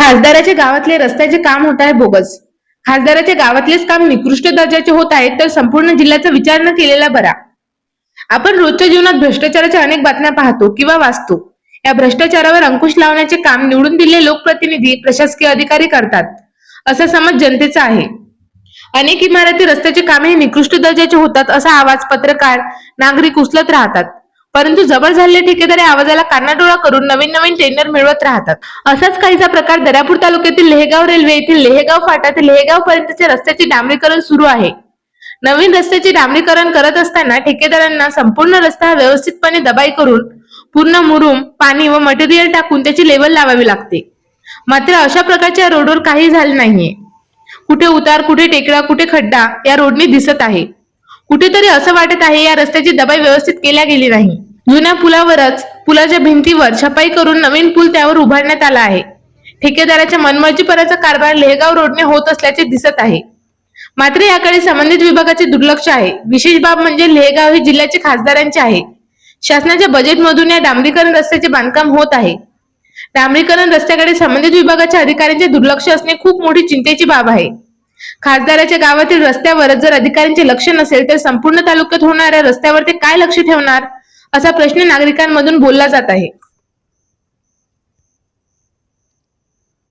खासदाराच्या गावातले रस्त्याचे काम होत आहे बोगस. खासदाराच्या गावातलेच काम निकृष्ट दर्जाचे होत आहेत तर संपूर्ण जिल्ह्याचा विचार न केलेला बरा. आपण रोजच्या जीवनात भ्रष्टाचाराच्या अनेक बातम्या पाहतो किंवा वाचतो. या भ्रष्टाचारावर अंकुश लावण्याचे काम निवडून दिलेले लोकप्रतिनिधी प्रशासकीय अधिकारी करतात. असा समज जनतेचा आहे. अनेक इमारती रस्त्याचे कामे हे निकृष्ट दर्जाचे होतात असा आवाज पत्रकार नागरिक उचलत राहतात. परंतु जबर झालेले ठेकेदार आवाजाला कानाडोळा करून नवीन नवीन टेंडर मिळवत राहतात. असाच काहीचा प्रकार दर्यापूर तालुक्यातील लेहगाव रेल्वे येथील लेहेगाव फाटा ते लेहगाव पर्यंतच्या रस्त्याचे डांबरीकरण सुरू आहे. नवीन रस्त्याचे डांबरीकरण करत असताना ठेकेदारांना संपूर्ण रस्ता व्यवस्थितपणे दबाई करून पूर्ण मुरुम पाणी व मटेरियल टाकून त्याची लेवल लावावी लागते. मात्र अशा प्रकारच्या रोडवर काही झाले नाहीये. कुठे उतार कुठे टेकडा कुठे खड्डा या रोडने दिसत आहे. कुठेतरी असं वाटत आहे या रस्त्याची दबाई व्यवस्थित केल्या गेली नाही. जुन्या पुलावरच पुलाच्या भिंतीवर छपाई करून नवीन पूल त्यावर उभारण्यात आला आहे. ठेकेदाराच्या मनमर्जीपणाचा कारभार लेहगाव रोडने होत असल्याचे दिसत आहे. मात्र याकडे संबंधित विभागाचे दुर्लक्ष आहे. विशेष बाब म्हणजे लेहगाव हे जिल्ह्याचे खासदारांचे आहे. शासनाच्या बजेटमधून या डांबरीकरण रस्त्याचे बांधकाम होत आहे. डांबरीकरण रस्त्याकडे संबंधित विभागाच्या अधिकाऱ्यांचे दुर्लक्ष असणे खूप मोठी चिंतेची बाब आहे. खासदाराच्या गावातील रस्त्यावर जर अधिकाऱ्यांचे लक्ष नसेल तर संपूर्ण तालुक्यात होणाऱ्या रस्त्यावर ते काय लक्ष ठेवणार? असा प्रश्न नागरिकांमधून बोलला जात आहे.